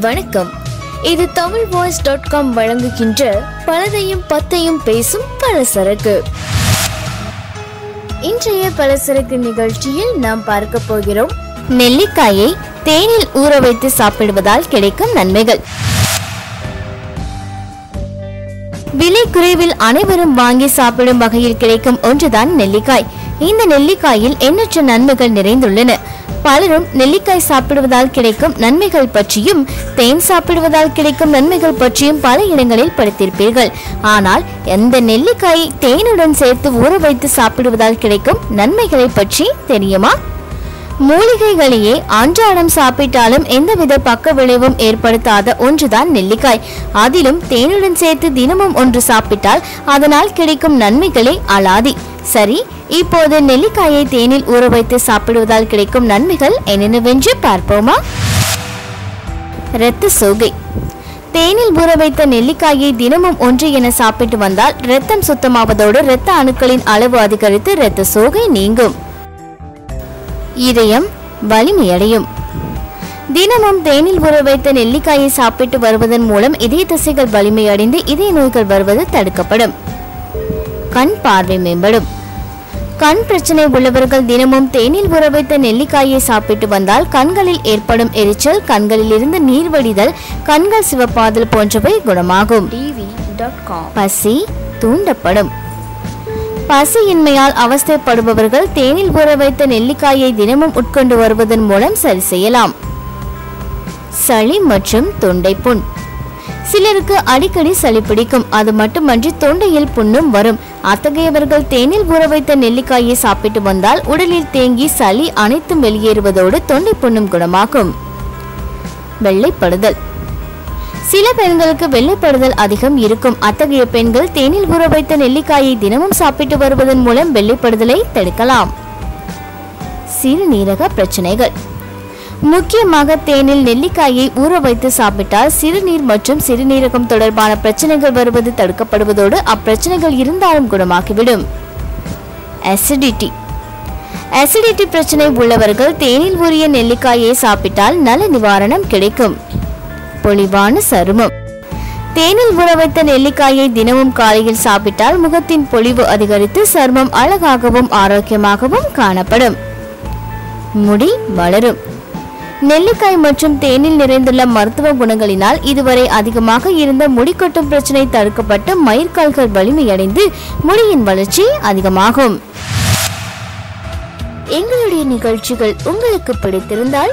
வணக்கம். இது Tamil voice dot com வழங்குகின்ற பலதையும் பத்தையும் பேசும் பலசரக்கு. இன்றைய பலசரக்கு நிகழ்ச்சியில் நாம் பார்க்க போகிறோம். நெல்லிக்காயை தேனில் ஊற வைத்து சாப்பிடுவதால் கிடைக்கும் நன்மைகள். விலை குறைவில் அனைவரும் வாங்கி சாப்பிடும் வகையில் கிடைக்கும் ஒன்றுதான் நெல்லிக்காய். இந்த நெல்லிக்காயில் எண்ணற்ற நன்மைகள் நிறைந்துள்ளன. பலரும் நெல்லிக்காய் சாப்பிடுவதால் கிடைக்கும் நன்மைகள் பற்றியும் தேன் சாப்பிடுவதால் கிடைக்கும் நன்மைகள் பற்றியும் பல இடங்களில் படித்திருப்பீர்கள். ஆனால் எந்த நெல்லிக்காயை தேனுடன் சேர்த்து ஊற வைத்து சாப்பிடுவதால் கிடைக்கும் நன்மைகளை பற்றி தெரியுமா? மூலிகைகளையே அன்றாடம் சாப்பிட்டாலும் எந்தவித பக்க விளைவும் ஏற்படுத்தாத ஒன்றுதான் நெல்லிக்காய். அதிலும் தேனுடன் சேர்த்து தினமும் ஒன்று சாப்பிட்டால் அதனால் கிடைக்கும் நன்மைகளே அலாதி. சரி இப்போது நெல்லிக்காயை தேனில் ஊற வைத்து சாப்பிடுவதால் கிடைக்கும் நன்மைகள் என்னென்னவென்று பார்ப்போமா? இரத்த சோகை. தேனில் ஊற வைத்த நெல்லிக்காயை தினமும் ஒன்று என சாப்பிட்டு வந்தால் இரத்தம் சுத்தமாவதோடு இரத்த அணுக்களின் அளவு அதிகரித்து இரத்த சோகை நீங்கும். இதயம் வலிமையடையும். தினமும் தேனில் ஊற வைத்த நெல்லிக்காயை சாப்பிட்டு வருவதன் மூலம் இதய தசைகள் வலிமையடைந்து இதய நோய்கள் வருவது தடுக்கப்படும். கண் பார்வை மேம்படும். கண் பிரச்சனை உள்ளவர்கள் தினமும் தேனில் ஊற வைத்த நெல்லிக்காயை சாப்பிட்டு வந்தால் கண்களில் ஏற்படும் எரிச்சல் கண்களில் இருந்து நீர் வடிதல் கண்கள் சிவப்பாதல் போன்றவை குணமாகும். பசி தூண்டப்படும். பசியின்மையால் அவஸ்தைப்படுபவர்கள் தேனில் ஊற வைத்த நெல்லிக்காயை தினமும் உட்கொண்டு வருவதன் மூலம் சரி செய்யலாம். சளி மற்றும் தொண்டை புண். சிலருக்கு அடிக்கடி சளி பிடிக்கும். அது மட்டுமன்றி தொண்டையில் புண்ணும் வரும். அத்தகையவர்கள் தேனில் ஊற வைத்த நெல்லிக்காயை சாப்பிட்டு வந்தால் உடலில் தேங்கி சளி அனைத்தும் வெளியேறுவதோடு தொண்டை புண்ணும் குணமாகும். வெள்ளைப்படுதல். சில பெண்களுக்கு வெள்ளைப்படுதல் அதிகம் இருக்கும். அத்தகைய பெண்கள் தேனில் ஊற வைத்த நெல்லிக்காயை தினமும் சாப்பிட்டு வருவதன் மூலம் வெள்ளைப்படுதலை தடுக்கலாம். சிறுநீரக பிரச்சனைகள். முக்கியமாக தேனில் நெல்லிக்காயை ஊற வைத்து சாப்பிட்டால் சிறுநீர் மற்றும் சிறுநீரகம் தொடர்பான பிரச்சனைகள் வருவது தடுக்கப்படுவதோடு அப்பிரச்சனைகள் இருந்தாலும் குணமாகிவிடும். அசிடிட்டி அசிடிட்டி பிரச்சனை உள்ளவர்கள் தேனில் ஊறிய நெல்லிக்காயை சாப்பிட்டால் நல நிவாரணம் கிடைக்கும். பொலிவான சருமம். தேனில் ஊற வைத்த நெல்லிக்காயை தினமும் காலையில் சாப்பிட்டால் முகத்தின் பொலிவு அதிகரித்து சருமம் அழகாகவும் ஆரோக்கியமாகவும் காணப்படும். முடி வளரும். நெல்லிக்காய் மற்றும் தேனில் நிறைந்துள்ள மருத்துவ குணங்களினால் இதுவரை அதிகமாக இருந்த முடி கொட்டும் பிரச்சனை தடுக்கப்பட்டு மயிர்கால்கள் வலிமையடைந்து முடியின் வளர்ச்சி அதிகமாகும். எங்களுடைய நிகழ்ச்சிகள் உங்களுக்கு பிடித்திருந்தால்